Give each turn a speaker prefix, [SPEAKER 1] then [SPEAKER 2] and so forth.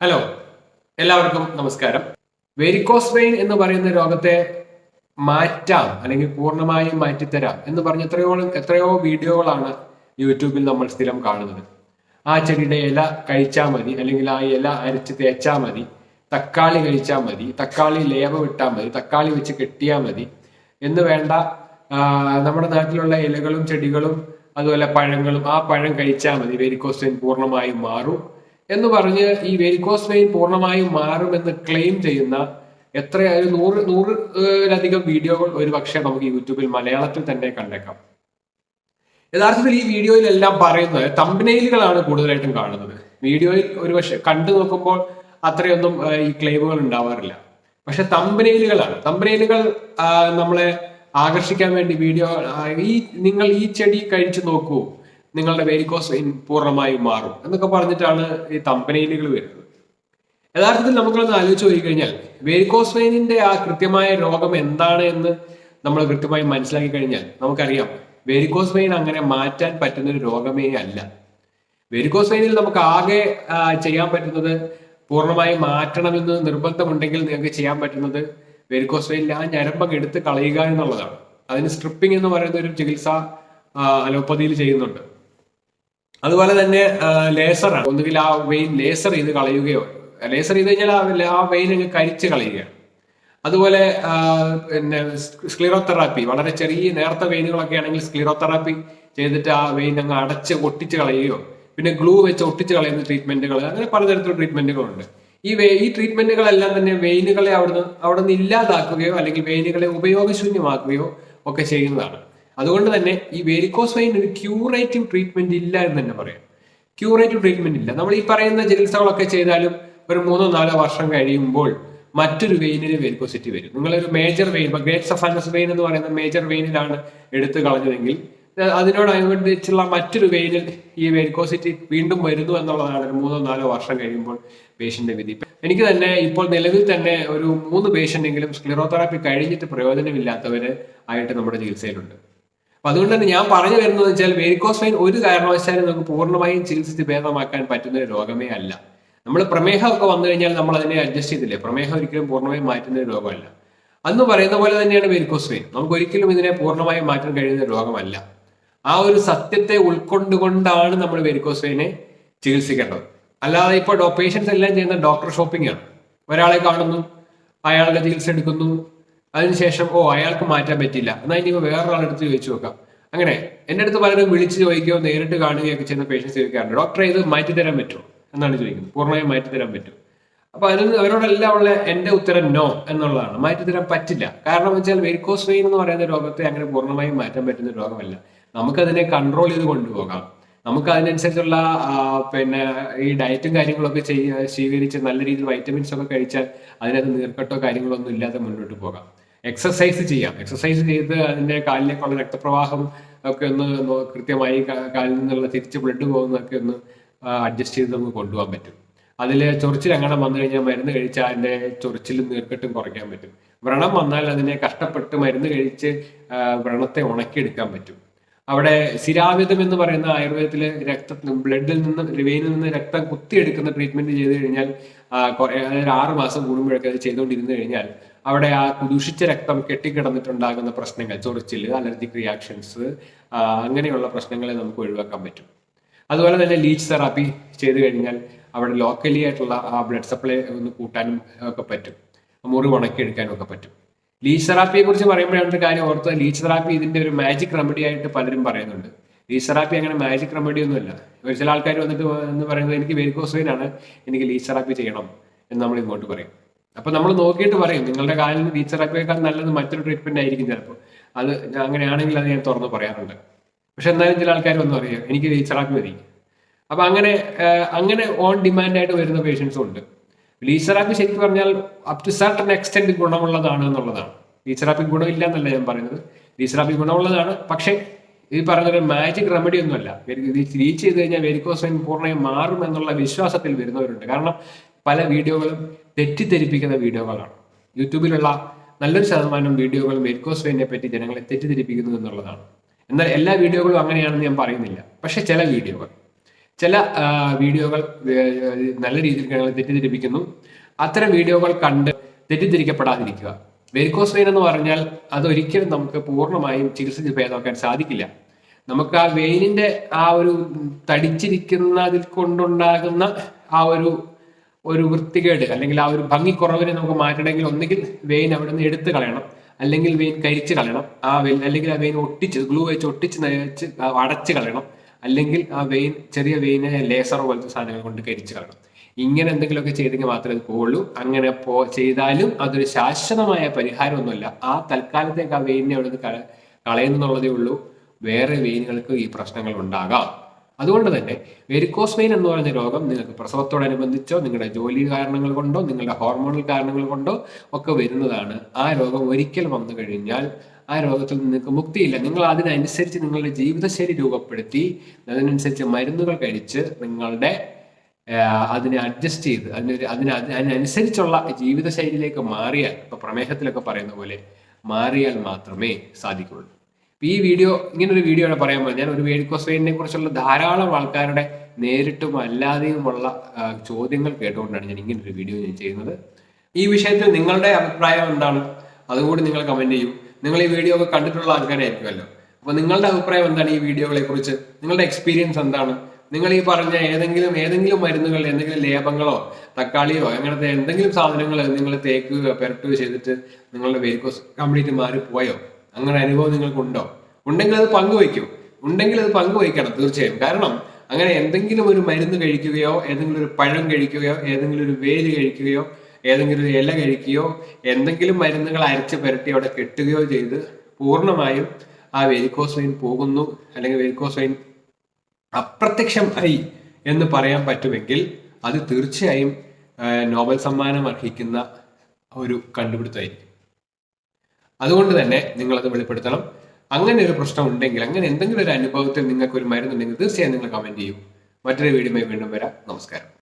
[SPEAKER 1] Hello എല്ലാവർക്കും നമസ്കാരം. Varicose vein എന്ന് പറയുന്ന രോഗത്തെ മാറ്റാം അല്ലെങ്കിൽ പൂർണമായും മാറ്റിത്തരാം എന്ന് പറഞ്ഞ എത്രയോ എത്രയോ വീഡിയോകളാണ് യൂട്യൂബിൽ നമ്മൾ സ്ഥിരം കാണുന്നത്. ആ ചെടിയുടെ ഇല കഴിച്ചാൽ മതി അല്ലെങ്കിൽ ആ ഇല അരച്ച് തേച്ചാൽ മതി തക്കാളി കഴിച്ചാൽ മതി തക്കാളി ലേപം ഇട്ടാൽ മതി തക്കാളി വെച്ച് കെട്ടിയാൽ മതി എന്ന് വേണ്ട നമ്മുടെ നാട്ടിലുള്ള ഇലകളും ചെടികളും അതുപോലെ പഴങ്ങളും ആ പഴം കഴിച്ചാൽ മതി. വെരിക്കോസ് വെയിൻ പൂർണമായും മാറും. എന്ന് പറഞ്ഞ് ഈ വെരിക്കോസ് വെയിൻ പൂർണമായും മാറുമെന്ന് ക്ലെയിം ചെയ്യുന്ന എത്രയായാലും നൂറ് നൂറിലധികം വീഡിയോകൾ ഒരു പക്ഷേ നമുക്ക് യൂട്യൂബിൽ മലയാളത്തിൽ തന്നെ കണ്ടേക്കാം. യഥാർത്ഥത്തിൽ ഈ വീഡിയോയിലെല്ലാം പറയുന്നത് തമ്പനയിലുകളാണ് കൂടുതലായിട്ടും കാണുന്നത്. വീഡിയോയിൽ ഒരു പക്ഷെ കണ്ടു നോക്കുമ്പോൾ അത്രയൊന്നും ഈ ക്ലെയിമുകൾ ഉണ്ടാവാറില്ല. പക്ഷെ തമ്പനയിലുകളാണ് തമ്പനയിലുകൾ നമ്മളെ ആകർഷിക്കാൻ വേണ്ടി വീഡിയോ ഈ നിങ്ങൾ ഈ ചെടി കഴിച്ചു നോക്കൂ. നിങ്ങളുടെ വേരിക്കോസ് വെയിൻ പൂർണമായി മാറും എന്നൊക്കെ പറഞ്ഞിട്ടാണ് ഈ തമ്പനയിലുകൾ വരുന്നത്. യഥാർത്ഥത്തിൽ നമുക്കൊന്ന് ആലോചിച്ച് പോയി കഴിഞ്ഞാൽ വേരിക്കോസ് വെയിനിന്റെ ആ കൃത്യമായ രോഗം എന്താണ് എന്ന് നമ്മൾ കൃത്യമായി മനസ്സിലാക്കി കഴിഞ്ഞാൽ നമുക്കറിയാം വേരിക്കോസ് വെയിൻ അങ്ങനെ മാറ്റാൻ പറ്റുന്ന ഒരു രോഗമേ അല്ല. വെരിക്കോസ് വെയിനിൽ നമുക്ക് ആകെ ചെയ്യാൻ പറ്റുന്നത് പൂർണമായി മാറ്റണമെന്ന് നിർബന്ധമുണ്ടെങ്കിൽ നിങ്ങൾക്ക് ചെയ്യാൻ പറ്റുന്നത് വെരിക്കോസ് വെയിനിൽ ആ ഞരമ്പം എടുത്ത് കളയുക എന്നുള്ളതാണ്. അതിന് സ്ട്രിപ്പിംഗ് എന്ന് പറയുന്ന ഒരു ചികിത്സ അലോപ്പതിയിൽ ചെയ്യുന്നുണ്ട്. അതുപോലെ തന്നെ ലേസറാണ് ഒന്നുകിൽ ആ വെയിൻ ലേസർ ചെയ്ത് കളയുകയോ ലേസർ ചെയ്ത് കഴിഞ്ഞാൽ ആ- വെയിൻ അങ്ങ് കരിച്ച് കളയുകയാണ് അതുപോലെ പിന്നെ സ്ക്ലിറോതെറാപ്പി വളരെ ചെറിയ നേർത്ത വെയിനുകളൊക്കെ ആണെങ്കിൽ സ്ക്ലിറോതെറാപ്പി ചെയ്തിട്ട് ആ വെയിൻ അങ്ങ് അടച്ച് ഒട്ടിച്ച് കളയുകയോ പിന്നെ ഗ്ലൂ വെച്ച് ഒട്ടിച്ച് കളയുന്ന ട്രീറ്റ്മെന്റുകൾ അങ്ങനെ പലതരത്തിലുള്ള ട്രീറ്റ്മെന്റുകളുണ്ട് ഈ വേ ഈ ട്രീറ്റ്മെന്റുകളെല്ലാം തന്നെ വെയിനുകളെ അവിടുന്ന് അവിടെ നിന്ന് ഇല്ലാതാക്കുകയോ അല്ലെങ്കിൽ വെയിനുകളെ ഉപയോഗശൂന്യമാക്കുകയോ ഒക്കെ ചെയ്യുന്നതാണ്. അതുകൊണ്ട് തന്നെ ഈ വേരിക്കോസ് വെയിൻ ഒരു ക്യൂറേറ്റീവ് ട്രീറ്റ്മെന്റ് ഇല്ല എന്ന് തന്നെ പറയാം. ക്യൂറേറ്റീവ് ട്രീറ്റ്മെന്റ് ഇല്ല. നമ്മൾ ഈ പറയുന്ന ചികിത്സകളൊക്കെ ചെയ്താലും ഒരു മൂന്നോ നാലോ വർഷം കഴിയുമ്പോൾ മറ്റൊരു വെയിനിൽ വെരിക്കോസിറ്റി വരും. നിങ്ങളൊരു മേജർ വെയിൻ ഇപ്പൊ ഗ്രേറ്റ് സഫാനസ് വെയിൻ എന്ന് പറയുന്ന മേജർ വെയിനിലാണ് എടുത്തു കളഞ്ഞതെങ്കിൽ അതിനോടനുബന്ധിച്ചുള്ള മറ്റൊരു വെയിനിൽ ഈ വെരിക്കോസിറ്റി വീണ്ടും വരുന്നു എന്നുള്ളതാണ് ഒരു മൂന്നോ നാലോ വർഷം കഴിയുമ്പോൾ പേഷ്യന്റെ വിധി. എനിക്ക് തന്നെ ഇപ്പോൾ നിലവിൽ തന്നെ ഒരു മൂന്ന് പേഷ്യന്റെങ്കിലും സ്ക്ലിറോതെറാപ്പി കഴിഞ്ഞിട്ട് പ്രയോജനമില്ലാത്തവര് ആയിട്ട് നമ്മുടെ ചികിത്സയിലുണ്ട്. അപ്പൊ അതുകൊണ്ട് തന്നെ ഞാൻ പറഞ്ഞു വരുന്നത് വെച്ചാൽ വേരിക്കോസ് വെയിൻ ഒരു കാരണവശാലും നമുക്ക് പൂർണമായും ചികിത്സിച്ച് ഭേദമാക്കാൻ പറ്റുന്ന ഒരു രോഗമേ അല്ല. നമ്മൾ പ്രമേഹമൊക്കെ വന്നു കഴിഞ്ഞാൽ നമ്മൾ അതിനെ അഡ്ജസ്റ്റ് ചെയ്തില്ലേ? പ്രമേഹം ഒരിക്കലും പൂർണമായും മാറ്റുന്ന ഒരു രോഗമല്ല. അന്ന് പറയുന്ന പോലെ തന്നെയാണ് വെരിക്കോസ് വെയിൻ നമുക്ക് ഒരിക്കലും ഇതിനെ പൂർണമായും മാറ്റാൻ കഴിയുന്ന രോഗമല്ല. ആ ഒരു സത്യത്തെ ഉൾക്കൊണ്ടുകൊണ്ടാണ് നമ്മൾ വെരിക്കോസ് വെയിനെ ചികിത്സിക്കേണ്ടത്. അല്ലാതെ ഇപ്പോൾ പേഷ്യൻസ് എല്ലാം ചെയ്യുന്ന ഡോക്ടർ ഷോപ്പിംഗ് ആണ്. ഒരാളെ കാണുന്നു അയാളുടെ ചികിത്സ എടുക്കുന്നു അതിനുശേഷം ഓ അയാൾക്ക് മാറ്റാൻ പറ്റില്ല എന്നാൽ ഇനി വേറൊരാളെടുത്ത് ചോദിച്ചു നോക്കാം. അങ്ങനെ എന്റെ അടുത്ത് പലരും വിളിച്ച് ചോദിക്കുകയോ നേരിട്ട് കാണുകയൊക്കെ ചെയ്യുന്ന പേഷ്യൻസ് ചോദിക്കാറുണ്ട്. ഡോക്ടറെ ഇത് മാറ്റി തരാൻ പറ്റുമോ? എന്നാണ് ചോദിക്കുന്നത്. പൂർണമായും മാറ്റി തരാൻ പറ്റും അപ്പൊ അതിന് അവരോടെല്ലാം ഉള്ള എന്റെ ഉത്തരം നോ എന്നുള്ളതാണ്. മാറ്റി തരാൻ പറ്റില്ല. കാരണം വെച്ചാൽ വെരിക്കോസ് വെയിൻ എന്ന് പറയുന്ന രോഗത്തെ അങ്ങനെ പൂർണമായും മാറ്റാൻ പറ്റുന്ന രോഗമല്ല. നമുക്കതിനെ കൺട്രോൾ ചെയ്ത് കൊണ്ടുപോകാം. നമുക്ക് അതിനനുസരിച്ചുള്ള പിന്നെ ഈ ഡയറ്റും കാര്യങ്ങളൊക്കെ ചെയ്യ സ്വീകരിച്ച് നല്ല രീതിയിൽ വൈറ്റമിൻസ് ഒക്കെ കഴിച്ചാൽ അതിനകത്ത് നീർക്കെട്ടോ കാര്യങ്ങളോ ഒന്നും ഇല്ലാതെ മുന്നോട്ട് പോകാം. എക്സസൈസ് ചെയ്യാം. എക്സസൈസ് ചെയ്ത് അതിന്റെ കാലിലേക്കുള്ള രക്തപ്രവാഹം ഒക്കെ ഒന്ന് കൃത്യമായി കാലിൽ നിന്നുള്ള തിരിച്ച് ബ്ലഡ് പോകുന്നതൊക്കെ ഒന്ന് അഡ്ജസ്റ്റ് ചെയ്ത് നമുക്ക് കൊണ്ടുപോകാൻ പറ്റും. അതിൽ ചൊറിച്ചിൽ അങ്ങനെ വന്നു കഴിഞ്ഞാൽ മരുന്ന് കഴിച്ചാൽ അതിന്റെ ചൊറിച്ചിലും നീർക്കെട്ടും കുറയ്ക്കാൻ പറ്റും. വ്രണം വന്നാൽ അതിനെ കഷ്ടപ്പെട്ട് മരുന്ന് കഴിച്ച് വ്രണത്തെ ഉണക്കിയെടുക്കാൻ പറ്റും. അവിടെ സിരാവിധം എന്ന് പറയുന്ന ആയുർവേദത്തിലെ രക്ത ബ്ലഡിൽ നിന്ന് വെയിനിൽ നിന്ന് രക്തം കുത്തിയെടുക്കുന്ന ട്രീറ്റ്മെന്റ് ചെയ്ത് കഴിഞ്ഞാൽ അതായത് ആറ് മാസം കൂടുമ്പോഴൊക്കെ അത് ചെയ്തുകൊണ്ടിരുന്നു കഴിഞ്ഞാൽ അവിടെ ആ കുദൂഷിച്ച രക്തം കെട്ടിക്കിടന്നിട്ടുണ്ടാകുന്ന പ്രശ്നങ്ങൾ ചൊറിച്ചിൽ അലർജിക് റിയാക്ഷൻസ് അങ്ങനെയുള്ള പ്രശ്നങ്ങളെ നമുക്ക് ഒഴിവാക്കാൻ പറ്റും. അതുപോലെ തന്നെ ലീച്ച് തെറാപ്പി ചെയ്തു കഴിഞ്ഞാൽ അവിടെ ലോക്കലി ആയിട്ടുള്ള ആ ബ്ലഡ് സപ്ലൈ ഒന്ന് കൂട്ടാനും ഒക്കെ പറ്റും. മുറിവ് ഉണക്കിയെടുക്കാനും ഒക്കെ പറ്റും. ലീച്ച് തെറാപ്പിയെ കുറിച്ച് പറയുമ്പോഴാണ് ഒരു കാര്യം ഓർത്തത്. ലീച്ച് തെറാപ്പി ഇതിന്റെ ഒരു മാജിക് റെമഡി ആയിട്ട് പലരും പറയുന്നുണ്ട്. ലീച്ച് തെറാപ്പി അങ്ങനെ മാജിക് റെമഡി ഒന്നുമില്ല ഒരു ചില ആൾക്കാർ വന്നിട്ട് എന്ന് പറയുന്നത് എനിക്ക് വെരിക്കോസ് എനിക്ക് ലീച്ച് തെറാപ്പി ചെയ്യണം എന്ന് നമ്മൾ ഇങ്ങോട്ട് പറയും. അപ്പൊ നമ്മൾ നോക്കിയിട്ട് പറയും നിങ്ങളുടെ കാലിന് ലീച്ച് തെറാപ്പിയേക്കാൾ നല്ലത് മറ്റൊരു ട്രീറ്റ്മെന്റ് ആയിരിക്കും ചിലപ്പോൾ അത് അങ്ങനെയാണെങ്കിൽ അത് ഞാൻ തുറന്ന് പറയാറുണ്ട്. പക്ഷെ എന്നാലും ചില ആൾക്കാർ വന്ന് പറയും എനിക്ക് ലീച്ച് തെറാപ്പി മതി. അപ്പൊ അങ്ങനെ അങ്ങനെ ഓൺ ഡിമാൻഡ് ആയിട്ട് വരുന്ന പേഷ്യൻസും ഉണ്ട്. ലീസറാപ്പി ശരിക്കും പറഞ്ഞാൽ അപ് ടു സർട്ടൻ എക്സ്റ്റെൻഡ് ഗുണമുള്ളതാണ് എന്നുള്ളതാണ്. ലീച്ചറാപ്പി ഗുണമില്ല എന്നല്ല ഞാൻ പറയുന്നത്. ലീച്ചറാപ്പി ഗുണമുള്ളതാണ്. പക്ഷേ ഈ പറഞ്ഞൊരു മാജിക് റെമഡി ഒന്നുമല്ല. റീച്ച് ചെയ്ത് കഴിഞ്ഞാൽ വെരിക്കോസ് വെയിൻ പൂർണമായും മാറും എന്നുള്ള വിശ്വാസത്തിൽ വരുന്നവരുണ്ട്. കാരണം പല വീഡിയോകളും തെറ്റിദ്ധരിപ്പിക്കുന്ന വീഡിയോകളാണ്. യൂട്യൂബിലുള്ള നല്ലൊരു ശതമാനം വീഡിയോകളും വെരിക്കോസ് വെയിനെ പറ്റി ജനങ്ങളെ തെറ്റിദ്ധരിപ്പിക്കുന്നു എന്നുള്ളതാണ്. എന്നാൽ എല്ലാ വീഡിയോകളും അങ്ങനെയാണെന്ന് ഞാൻ പറയുന്നില്ല. പക്ഷേ ചില വീഡിയോകൾ. ചില വീഡിയോകൾ നല്ല രീതിയിൽ ഞങ്ങളെ തെറ്റിദ്ധരിപ്പിക്കുന്നു. അത്തരം വീഡിയോകൾ കണ്ട് തെറ്റിദ്ധരിക്കപ്പെടാതിരിക്കുക. വെരിക്കോസ് വെയിൻ എന്ന് പറഞ്ഞാൽ അതൊരിക്കലും നമുക്ക് പൂർണമായും ചികിത്സിച്ച് ഭേദമാക്കാൻ സാധിക്കില്ല. നമുക്ക് ആ വെയിനിന്റെ ആ ഒരു തടിച്ചിരിക്കുന്നതിൽ കൊണ്ടുണ്ടാകുന്ന ആ ഒരു ഒരു വൃത്തികേട് അല്ലെങ്കിൽ ആ ഒരു ഭംഗി ഭംഗിക്കുറവിനെ നമുക്ക് മാറ്റണമെങ്കിൽ ഒന്നുകിൽ വെയിൻ അവിടെ നിന്ന് എടുത്തു കളയണം. അല്ലെങ്കിൽ വെയിൻ കരിച്ച് കളയണം. ആ വെയിൻ അല്ലെങ്കിൽ ആ വെയിൻ ഒട്ടിച്ച് ഗ്ലൂ വെച്ച് ഒട്ടിച്ച് നനച്ച് അടച്ച് കളയണം. അല്ലെങ്കിൽ ആ വെയിൻ ചെറിയ വെയിനെ ലേസർ പോലത്തെ സാധനങ്ങൾ കൊണ്ട് കരിച്ചു കളയണം ഇങ്ങനെ എന്തെങ്കിലുമൊക്കെ ചെയ്തെങ്കിൽ മാത്രമേ അത് പോവുള്ളൂ. അങ്ങനെ പോ ചെയ്താലും അതൊരു ശാശ്വതമായ പരിഹാരമൊന്നുമല്ല. ആ തൽക്കാലത്തേക്ക് ആ വെയിനെ അവിടെ നിന്ന് കള- കളയുന്നുള്ളതേ ഉള്ളൂ. വേറെ വെയിനുകൾക്ക് ഈ പ്രശ്നങ്ങൾ ഉണ്ടാകാം. അതുകൊണ്ട് തന്നെ വെരിക്കോസ് വെയിൻ എന്ന് പറയുന്ന രോഗം നിങ്ങൾക്ക് പ്രസവത്തോടനുബന്ധിച്ചോ നിങ്ങളുടെ ജോലി കാരണങ്ങൾ കൊണ്ടോ നിങ്ങളുടെ ഹോർമോണൽ കാരണങ്ങൾ കൊണ്ടോ ഒക്കെ വരുന്നതാണ്. ആ രോഗം ഒരിക്കൽ വന്നു കഴിഞ്ഞാൽ ആ രോഗത്തിൽ നിങ്ങൾക്ക് മുക്തിയില്ല. നിങ്ങൾ അതിനനുസരിച്ച് നിങ്ങളുടെ ജീവിതശൈലി രൂപപ്പെടുത്തി അതിനനുസരിച്ച് മരുന്നുകൾ കഴിച്ച് നിങ്ങളുടെ അതിനെ അഡ്ജസ്റ്റ് ചെയ്ത് അതിനൊരു അതിന് അതിനനുസരിച്ചുള്ള ജീവിതശൈലിയിലേക്ക് മാറിയാൽ ഇപ്പൊ പ്രമേഹത്തിലൊക്കെ പറയുന്ന പോലെ മാറിയാൽ മാത്രമേ ഇപ്പൊ ഈ വീഡിയോ ഇങ്ങനൊരു വീഡിയോ ആണ് പറയാൻ പോകുന്നത് ഞാൻ ഒരു വേഡിക്കോസ്വൈനെ കുറിച്ചുള്ള ധാരാളം ആൾക്കാരുടെ നേരിട്ടും അല്ലാതെയുമുള്ള ചോദ്യങ്ങൾ കേട്ടുകൊണ്ടാണ് ഞാൻ ഇങ്ങനൊരു വീഡിയോ ഞാൻ ചെയ്യുന്നത്. ഈ വിഷയത്തിൽ നിങ്ങളുടെ അഭിപ്രായം എന്താണ്? അതുകൂടി നിങ്ങൾ കമന്റ് ചെയ്യും. നിങ്ങൾ ഈ വീഡിയോ ഒക്കെ കണ്ടിട്ടുള്ള ആൾക്കാരായിരിക്കുമല്ലോ. അപ്പൊ നിങ്ങളുടെ അഭിപ്രായം എന്താണ് ഈ വീഡിയോകളെ കുറിച്ച്? നിങ്ങളുടെ എക്സ്പീരിയൻസ് എന്താണ്? നിങ്ങൾ ഈ പറഞ്ഞ ഏതെങ്കിലും ഏതെങ്കിലും മരുന്നുകൾ എന്തെങ്കിലും ലേപങ്ങളോ തക്കാളിയോ അങ്ങനത്തെ എന്തെങ്കിലും സാധനങ്ങൾ നിങ്ങൾ തേക്കുകയോ പെരട്ടുകയോ ചെയ്തിട്ട് നിങ്ങളുടെ വേരിക്കോസ് കംപ്ലീറ്റ് മാറിപ്പോയോ? അങ്ങനെ അനുഭവം നിങ്ങൾക്കുണ്ടോ? ഉണ്ടെങ്കിൽ അത് പങ്കുവയ്ക്കും. ഉണ്ടെങ്കിൽ അത് പങ്കുവയ്ക്കണം തീർച്ചയായും. കാരണം അങ്ങനെ എന്തെങ്കിലും ഒരു മരുന്ന് കഴിക്കുകയോ ഏതെങ്കിലും ഒരു പഴം കഴിക്കുകയോ ഏതെങ്കിലും ഒരു വേര് കഴിക്കുകയോ ഏതെങ്കിലും ഒരു ഇല കഴിക്കുകയോ എന്തെങ്കിലും മരുന്നുകൾ അരച്ച് പുരട്ടി അവിടെ കെട്ടുകയോ ചെയ്ത് പൂർണമായും ആ വെരിക്കോസ് വെയിൻ പോകുന്നു. അല്ലെങ്കിൽ വെരിക്കോസ് വെയിൻ അപ്രത്യക്ഷമായി എന്ന് പറയാൻ പറ്റുമെങ്കിൽ അത് തീർച്ചയായും നോബൽ സമ്മാനം അർഹിക്കുന്ന ഒരു കണ്ടുപിടുത്തമായിരിക്കും. അതുകൊണ്ട് തന്നെ നിങ്ങളത് വെളിപ്പെടുത്തണം. അങ്ങനെ ഒരു പ്രശ്നം ഉണ്ടെങ്കിൽ അങ്ങനെ എന്തെങ്കിലും ഒരു അനുഭവത്തിൽ നിങ്ങൾക്ക് ഒരു മരുന്നുണ്ടെങ്കിൽ തീർച്ചയായും നിങ്ങൾ കമന്റ് ചെയ്യും. മറ്റൊരു വീഡിയോയുമായി വീണ്ടും വരാം. നമസ്കാരം.